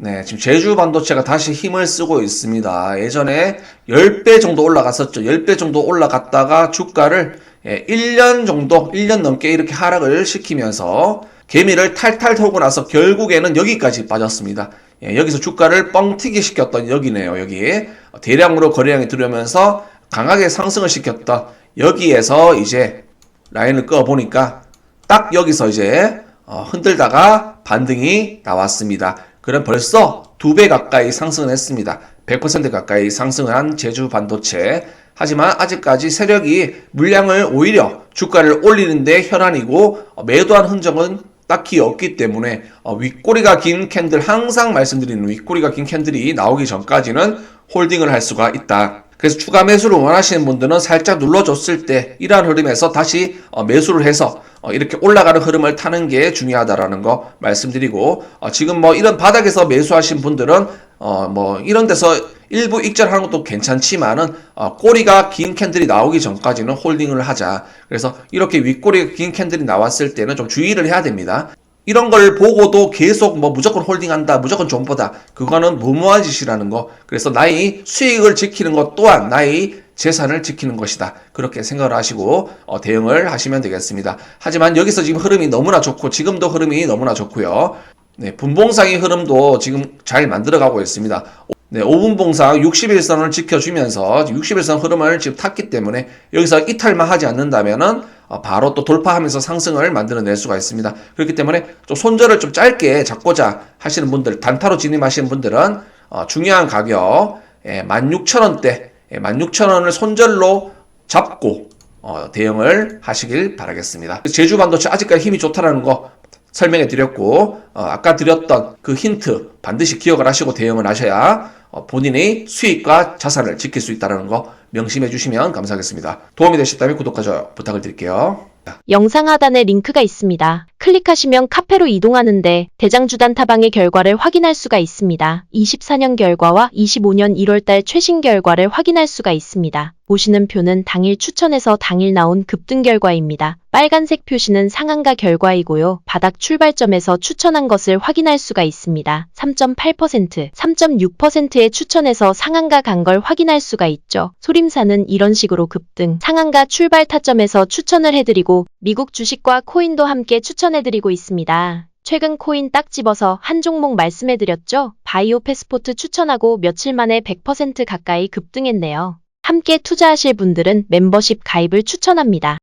네, 지금 제주 반도체가 다시 힘을 쓰고 있습니다. 예전에 10배 정도 올라갔었죠. 10배 정도 올라갔다가 주가를 예, 1년 정도, 1년 넘게 이렇게 하락을 시키면서 개미를 탈탈 털고 나서 결국에는 여기까지 빠졌습니다. 예, 여기서 주가를 뻥튀기 시켰던 여기네요. 여기 대량으로 거래량이 들어오면서 강하게 상승을 시켰던 여기에서 이제 라인을 꺼 보니까 딱 여기서 이제 어, 흔들다가 반등이 나왔습니다. 그럼 벌써 두 배 가까이 상승을 했습니다. 100% 가까이 상승을 한 제주 반도체. 하지만 아직까지 세력이 물량을 오히려 주가를 올리는데 혈안이고 어, 매도한 흔적은 딱히 없기 때문에 어, 윗꼬리가 긴 캔들 항상 말씀드리는 윗꼬리가 긴 캔들이 나오기 전까지는 홀딩을 할 수가 있다. 그래서 추가 매수를 원하시는 분들은 살짝 눌러줬을 때 이러한 흐름에서 다시 어, 매수를 해서 어, 이렇게 올라가는 흐름을 타는 게 중요하다라는 거 말씀드리고 어, 지금 뭐 이런 바닥에서 매수하신 분들은 어뭐 이런 데서 일부 익절하는 것도 괜찮지만은 어, 꼬리가 긴 캔들이 나오기 전까지는 홀딩을 하자. 그래서 이렇게 윗꼬리가 긴 캔들이 나왔을 때는 좀 주의를 해야 됩니다. 이런 걸 보고도 계속 뭐 무조건 홀딩한다, 무조건 존버다. 그거는 무모한 짓이라는 거. 그래서 나의 수익을 지키는 것 또한 나의 재산을 지키는 것이다. 그렇게 생각을 하시고 어, 대응을 하시면 되겠습니다. 하지만 여기서 지금 흐름이 너무나 좋고 지금도 흐름이 너무나 좋고요. 네, 분봉상의 흐름도 지금 잘 만들어가고 있습니다. 네, 5분 봉상 61선을 지켜주면서 61선 흐름을 지금 탔기 때문에 여기서 이탈만 하지 않는다면은 어, 바로 또 돌파하면서 상승을 만들어낼 수가 있습니다. 그렇기 때문에 좀 손절을 좀 짧게 잡고자 하시는 분들, 단타로 진입하시는 분들은 어, 중요한 가격 예, 16,000원대, 예, 16,000원을 손절로 잡고 어, 대응을 하시길 바라겠습니다. 제주 반도체 아직까지 힘이 좋다라는 거 설명해 드렸고 어, 아까 드렸던 그 힌트 반드시 기억을 하시고 대응을 하셔야 어, 본인의 수익과 자산을 지킬 수 있다는 거 명심해 주시면 감사하겠습니다. 도움이 되셨다면 구독과 좋아요 부탁을 드릴게요. 영상 하단에 링크가 있습니다. 클릭하시면 카페로 이동하는데 대장주단 타방의 결과를 확인할 수가 있습니다. 24년 결과와 25년 1월달 최신 결과를 확인할 수가 있습니다. 보시는 표는 당일 추천해서 당일 나온 급등 결과입니다. 빨간색 표시는 상한가 결과이고요. 바닥 출발점에서 추천한 것을 확인할 수가 있습니다. 3.8%, 3.6%의 추천해서 상한가 간 걸 확인할 수가 있죠. 소림사는 이런 식으로 급등, 상한가 출발 타점에서 추천을 해드리고 미국 주식과 코인도 함께 추천해드리고 있습니다. 최근 코인 딱 집어서 한 종목 말씀해드렸죠? 바이오 패스포트 추천하고 며칠 만에 100% 가까이 급등했네요. 함께 투자하실 분들은 멤버십 가입을 추천합니다.